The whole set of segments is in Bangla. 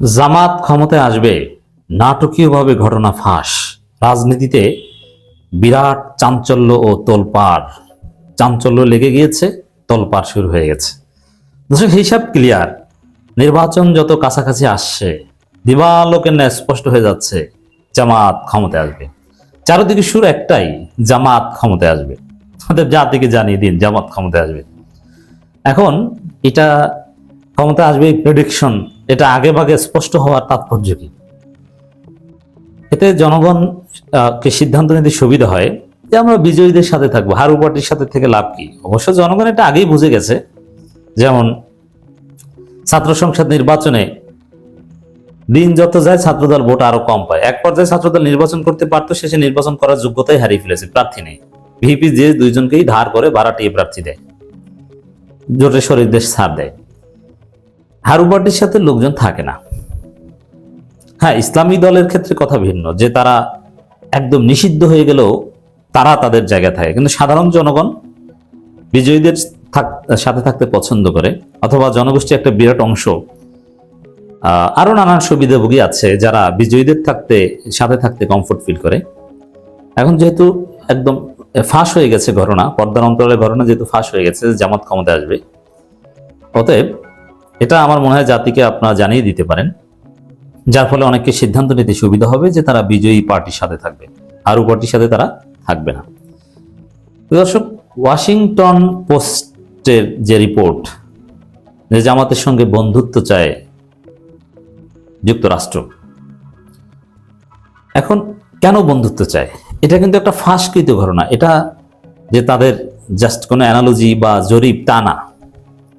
জামাত ক্ষমতায় আসবে, নাটকীয়ভাবে ঘটনা ফাঁস। রাজনীতিতে বিরাট চাঞ্চল্য ও তোলপাড়। চাঞ্চল্য লেগে গিয়েছে, তোলপাড় শুরু হয়ে গেছে। দর্শক, হিসাব ক্লিয়ার। নির্বাচন যত কাছাকাছি আসছে, দিবালোকের ন্যায় স্পষ্ট হয়ে যাচ্ছে, জামাত ক্ষমতায় আসবে। চারদিকে সুর একটাই, জামাত ক্ষমতায় আসবে। আমাদের জাতিকে জানিয়ে দিন, জামাত ক্ষমতায় আসবে। এখন এটা ক্ষমতা আসবে প্রেডিকশন এটা আগে ভাগে স্পষ্ট হওয়ার তাৎপর্য কি? এতে জনগণ কে সিদ্ধান্ত নিতে সুবিধা হয় যে আমরা বিজয়ীদের সাথে থাকব, হারু পার্টির সাথে থেকে লাভ কি? অবশ্য জনগণ এটা আগেই বুঝে গেছে। যেমন, ছাত্র সংসদ নির্বাচনে দিন যত যায় ছাত্রদল ভোট আরও কম পায়। এক পর্যায়ে ছাত্রদল নির্বাচন করতে পারতো, শেষে নির্বাচন করার যোগ্যতাই হারিয়ে ফেলেছে, প্রার্থী নেই। ভিপি যে দুইজনকেই ধার করে ভাড়াটিয়ে প্রার্থী দেয়। দেশ ছাড় দেয়। হারু পার্টির সাথে লোকজন থাকে না। হ্যাঁ ইসলামী দলের ক্ষেত্রে কথা ভিন্ন যে তারা একদম নিষিদ্ধ হয়ে গেলেও তারা তাদের জায়গায় থাকে। কিন্তু সাধারণ জনগণ বিজয়ীদের সাথে থাকতে পছন্দ করে অথবা জনগোষ্ঠী একটা বিরাট অংশ আহ, আরও নানান সুবিধাভোগী আছে যারা বিজয়ীদের থাকতে সাথে থাকতে কমফোর্ট ফিল করে। এখন যেহেতু একদম ফাঁস হয়ে গেছে ঘটনা পর্দার অন্তরের ঘটনা যেহেতু ফাঁস হয়ে গেছে জামাত ক্ষমতায় আসবে। অতএব এটা আমার মনে হয় জাতিকে আপনারা জানিয়ে দিতে পারেন। যার ফলে অনেককে সিদ্ধান্ত নিতে সুবিধা হবে যে তারা বিজয়ী পার্টির সাথে থাকবে। আরু পার্টির সাথে তারা থাকবে না। দর্শক, ওয়াশিংটন পোস্টের যে রিপোর্ট, যে জামাতের সঙ্গে বন্ধুত্ব চায় যুক্তরাষ্ট্র। এখন কেন বন্ধুত্ব চায়? এটা কিন্তু একটা ফাঁসকৃত ঘটনা। এটা যে তাদের জাস্ট কোনো অ্যানালজি বা জরিপ তা না।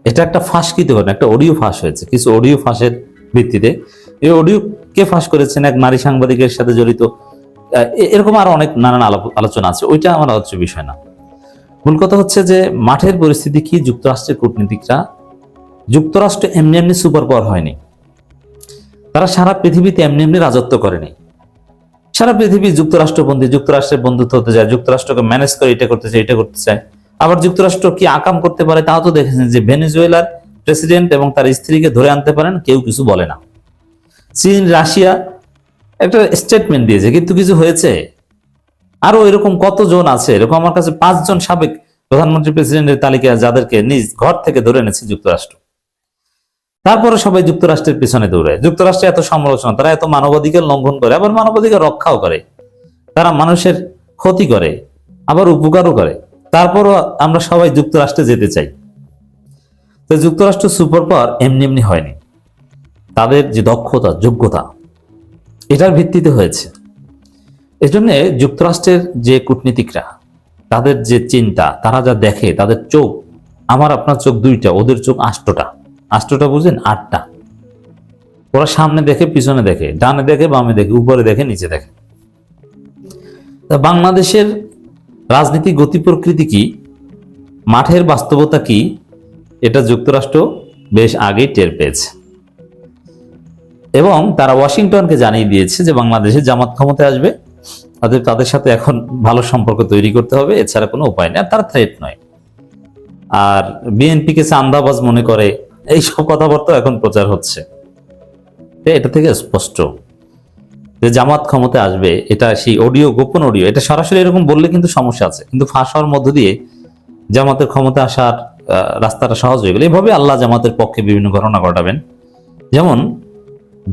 এটা একটা ফাঁসকৃত ঘটনা, একটা অডিও ফাঁস হয়েছে, কিছু অডিও ফাঁসের ভিত্তিতে। এই অডিও কে ফাঁস করেছেন? এক নারী সাংবাদিকের সাথে জড়িত। এরকম আরও অনেক নানান আলোচনা আছে, ওইটা আমার আলোচ্য বিষয় না। মূল কথা হচ্ছে যে, মাঠের পরিস্থিতি কি যুক্তরাষ্ট্রের কূটনীতিকরা? যুক্তরাষ্ট্র এমনি এমনি সুপার পাওয়ার হয়নি। তারা সারা পৃথিবীতে এমনি এমনি রাজত্ব করেনি। সারা পৃথিবী যুক্তরাষ্ট্রপন্থী, যুক্তরাষ্ট্রের বন্ধুত্ব হতে যায় যুক্তরাষ্ট্রকে ম্যানেজ করে এটা করতে চায়, এটা করতে চায়। আবার যুক্তরাষ্ট্র কি আকাম করতে পারে তাও তো দেখেছেন যে ভেনেজুয়েলার প্রেসিডেন্ট এবং তার স্ত্রীকে ধরে আনতে পারেন, কেউ কিছু বলে না। চীন, রাশিয়া একটা স্টেটমেন্ট দিয়েছে, কিন্তু কিছু হয়েছে। আরও এরকম কতজন আছে? এরকম আমার কাছে পাঁচজন সাবেক প্রধানমন্ত্রী প্রেসিডেন্টের তালিকা যাদেরকে নিজ ঘর থেকে ধরে এনেছে যুক্তরাষ্ট্র। তারপরে সবাই যুক্তরাষ্ট্রের পিছনে দৌড়ায়। যুক্তরাষ্ট্রে এত সমালোচনা, তারা এত মানবাধিকার লঙ্ঘন করে, আবার মানবাধিকার রক্ষাও করে। তারা মানুষের ক্ষতি করে, আবার উপকারও করে। তারপরও আমরা সবাই যুক্তরাষ্ট্রে যেতে চাই। তো যুক্তরাষ্ট্র সুপার পাওয়ার এমনি এমনি হয়নি। তাদের যে দক্ষতা, যোগ্যতা, এটার ভিত্তিতে হয়েছে। এজন্য যুক্তরাষ্ট্রের যে কূটনীতিকরা, তাদের যে চিন্তা, তারা যা দেখে, তাদের চোখ, আমার আপনার চোখ দুইটা, ওদের চোখ আষ্টটা। আষ্টটা বুঝেন, আটটা। ওরা সামনে দেখে, পিছনে দেখে, ডানে দেখে, বামে দেখে, উপরে দেখে, নিচে দেখে। বাংলাদেশের রাজনীতি, গতি প্রকৃতি কি? মাঠের বাস্তবতা কি? এটা যুক্তরাষ্ট্র বেশ আগেই টের পেয়েছে। এবং তারা ওয়াশিংটনকে জানিয়ে দিয়েছে যে বাংলাদেশে জামাত ক্ষমতায় আসবে। তাদের তাদের সাথে এখন ভালো সম্পর্ক তৈরি করতে হবে, এছাড়া কোনো উপায় নেই। তারা থ্রেট নয়। আর বিএনপিকে চান্দাবাজ মনে করে, এইসব কথাবার্তা এখন প্রচার হচ্ছে। এটা থেকে স্পষ্ট। যে জামাত ক্ষমতা আসবে, এটা সেই অডিও গোপন অডিও এটা সরাসরি এরকম বললে কিন্তু সমস্যা আছে। কিন্তু ফাঁস হওয়ার মধ্য দিয়ে জামাতের ক্ষমতা আসার রাস্তাটা সহজ হয়ে গেল। এভাবে আল্লাহ জামাতের পক্ষে বিভিন্ন ঘটনা ঘটাবেন। যেমন,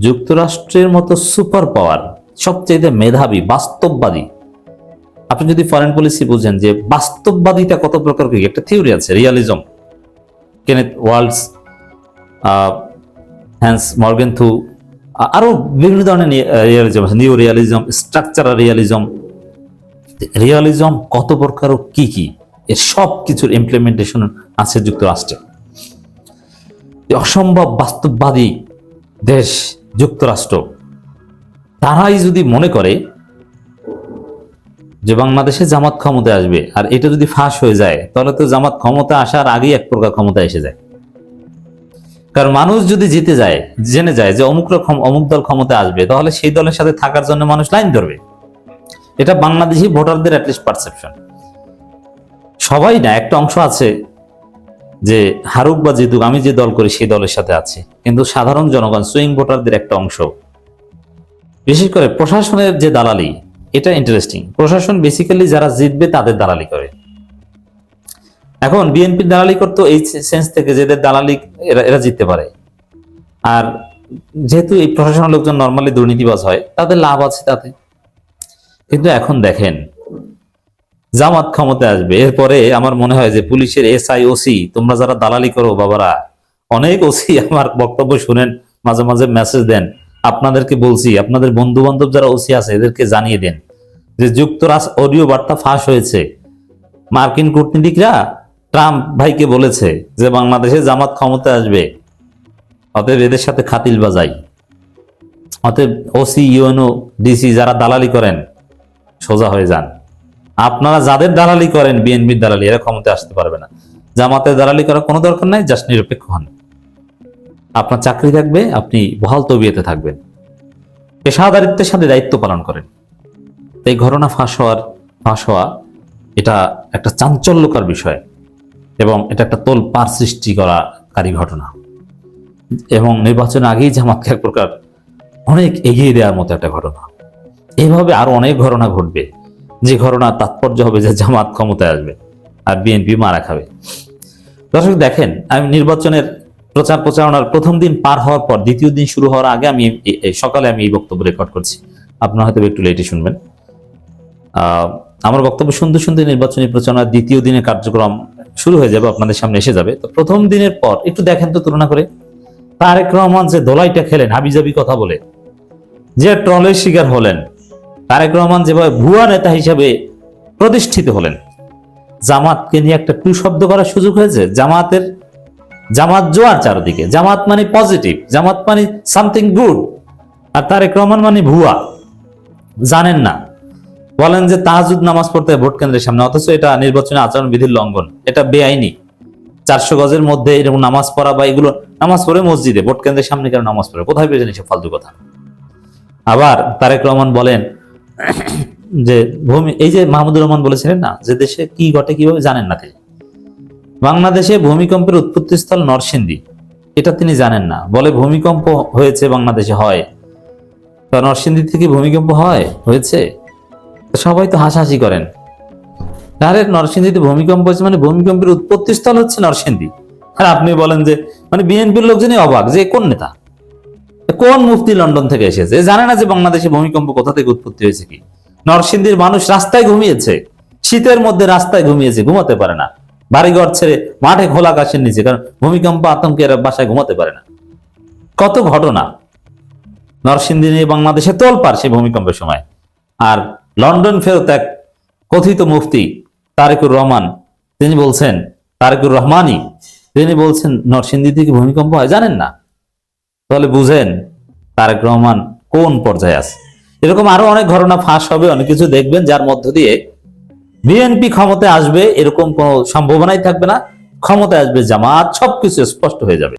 যুক্তরাষ্ট্রের মতো সুপার পাওয়ার সবচেয়ে মেধাবী, বাস্তববাদী। আপনি যদি ফরেন পলিসি বুঝেন যে বাস্তববাদীটা কত প্রকার কি, একটা থিওরি আছে realism Kenneth Waltz Hans Morgenthau আরও বিভিন্ন ধরনের রিয়ালিজম আছে। New realism structural realism realism কত প্রকার ও কি কি? এর সব কিছুর ইমপ্লিমেন্টেশন আছে যুক্তরাষ্ট্রে। অসম্ভব বাস্তববাদী দেশ যুক্তরাষ্ট্র। তারাই যদি মনে করে যে বাংলাদেশে জামাত ক্ষমতায় আসবে, আর এটা যদি ফাঁস হয়ে যায়, তাহলে তো জামাত ক্ষমতা আসার আগেই এক প্রকার ক্ষমতা এসে যায়। কারণ মানুষ যদি জিতে যায়, জেনে যায় যে অমুক রকম অমুক দল ক্ষমতায় আসবে, তাহলে সেই দলের সাথে থাকার জন্য মানুষ লাইন ধরবে। এটা বাংলাদেশি ভোটারদের অ্যাটলিস্ট পারসেপশন সবাই না, একটা অংশ আছে যে হারুক বা জিতুক, আমি যে দল করি সেই দলের সাথে আছি। কিন্তু সাধারণ জনগণ সুইং ভোটারদের একটা অংশ। বিশেষ করে প্রশাসনের যে দালালি, এটা ইন্টারেস্টিং প্রশাসন বেসিক্যালি যারা জিতবে তাদের দালালি করে। এখন বিএনপির দালালি করতো এই সেন্স থেকে যে এদের দালালি এরা জিততে পারে। আর যেহেতু এই প্রশাসনের লোকজন নর্মালি দুর্নীতিবাজ হয়, তাদের লাভ আছে তাতে। কিন্তু এখন দেখেন, জামাত ক্ষমতায় আসবে। এরপরে আমার মনে হয় যে পুলিশের এসআই, ওসি, তোমরা যারা দালালি করো বাবারা, অনেক ওসি আমার বক্তব্য শুনেন, মাঝে মাঝে মেসেজ দেন। আপনাদেরকে বলছি, আপনাদের বন্ধু বান্ধব যারা ওসি আছে, এদেরকে জানিয়ে দেন যে যুক্তরাষ্ট্র অডিও বার্তা ফাঁস হয়েছে। মার্কিন কূটনীতিকরা ট্রাম্প ভাইকে বলেছে যে বাংলাদেশে জামাত ক্ষমতা আসবে। অতএব এদের সাথে খাতিল বাজাই অতএব ওসি, ইউএনও, ডিসি যারা দালালি করেন, সোজা হয়ে যান। আপনারা যাদের দালালি করেন, বিএনপির দালালি, এরা ক্ষমতায় আসতে পারবে না। জামাতের দালালি করার কোনো দরকার নাই, জাস্ট নিরপেক্ষ হন। আপনার চাকরি থাকবে, আপনি বহাল তবিয়েতে থাকবেন। পেশাদারিত্বের সাথে দায়িত্ব পালন করেন। এই ঘটনা ফাঁস হওয়ার, ফাঁস হওয়া, এটা একটা চাঞ্চল্যকর বিষয়। এবং এটা একটা তোল পার সৃষ্টি করাকারী ঘটনা। এবং নির্বাচন আগেই জামাতকে এক প্রকার অনেক এগিয়ে দেওয়ার মতো একটা ঘটনা। এইভাবে আরও অনেক ঘটনা ঘটবে। যে ঘটনার তাৎপর্য হবে যে জামাত ক্ষমতায় আসবে আর বিএনপি মারা খাবে। দর্শক, দেখেন, আমি নির্বাচনের প্রচার প্রচারণার প্রথম দিন পার হওয়ার পর, দ্বিতীয় দিন শুরু হওয়ার আগে আমি সকালে আমি এই বক্তব্য রেকর্ড করছি। আপনারা হয়তো একটু লেটে শুনবেন। আমার বক্তব্য সুন্দর শুনতে নির্বাচনী প্রচারণার দ্বিতীয় দিনের কার্যক্রম শুরু হয়ে যাবে, আপনাদের সামনে এসে যাবে। তো প্রথম দিনের পর, একটু দেখেন তো তুলনা করে। তারেক রহমান যে দোলাইটা খেলেন, হাবিজাবি কথা বলে, যে ট্রলের শিকার হলেন, তারেক রহমান যেভাবে ভুয়া নেতা হিসাবে প্রতিষ্ঠিত হলেন, জামাতকে নিয়ে একটা টু শব্দ করার সুযোগ হয়েছে। জামাতের, জামাত জোয়ার চারদিকে। জামাত মানে পজিটিভ জামাত মানে সামথিং গুড আর তারেক রহমান মানে ভুয়া। জানেন না। বলেন যে তাহাজুদ নামাজ পড়তে ভোট কেন্দ্রের সামনে, অথচ এটা নির্বাচনী আচরণ বিধির লঙ্ঘন। এটা বেআইনি। চারশো গজের মধ্যে এরকম নামাজ পড়া বা এগুলো নামাজ পড়ে মসজিদে, ভোট কেন্দ্রের সামনে কেন নামাজ পড়ে? কোথায় পেয়েছেন এসব ফালতু কথা? আবার তারেক রহমান বলেন যে ভূমি এই যে মাহমুদুর রহমান বলেছিলেন না, যে দেশে কি ঘটে কীভাবে জানেন না তিনি। বাংলাদেশে ভূমিকম্পের উৎপত্তিস্থল নরসিংদী। এটা তিনি জানেন না। বলে ভূমিকম্প হয়েছে বাংলাদেশে হয়। নরসিংদী থেকে ভূমিকম্প হয়? হয়েছে? সবাই তো হাসাহাসি করেন। আরে নরসিংদীতে ভূমিকম্প হয়েছে মানে ভূমিকম্পের উৎপত্তিস্থল হচ্ছে নরসিংদী। আর আপনি বলেন যে মানে বিএনপির লোকজনই অবাক, যে কোন নেতা? কোন মুফতি লন্ডন থেকে এসেছে? জানে না যে বাংলাদেশে ভূমিকম্প কোথা থেকে উৎপত্তি হয়েছে কি? নরসিংদীর মানুষ রাস্তায় ঘুমিয়েছে। শীতের মধ্যে রাস্তায় ঘুমিয়েছে, ঘুমাতে পারে না। বাড়িঘর ছেড়ে মাঠে খোলা আকাশের নিচে, কারণ ভূমিকম্প আতঙ্কে এরা বাসায় ঘুমাতে পারে না। কত ঘটনা। নরসিংদী নিয়ে বাংলাদেশে তোলপার সেই ভূমিকম্পের সময়। আর লন্ডন ফেরত এক কথিত মুফতি তারেকুর রহমান, তিনি বলছেন, তারেকুর রহমানই? তিনি বলছেন, নরসিংদী থেকে ভূমিকম্প হয়, জানেন না? তাহলে বুঝেন, তারেক রহমান কোন পর্যায়ে আছে। এরকম আরও অনেক ঘটনা ফাঁস হবে, অনেক কিছু দেখবেন, যার মধ্য দিয়ে বিএনপি ক্ষমতায় আসবে, এরকম কোনো সম্ভাবনাই থাকবে না। ক্ষমতায় আসবে জামাত, সবকিছু স্পষ্ট হয়ে যাবে।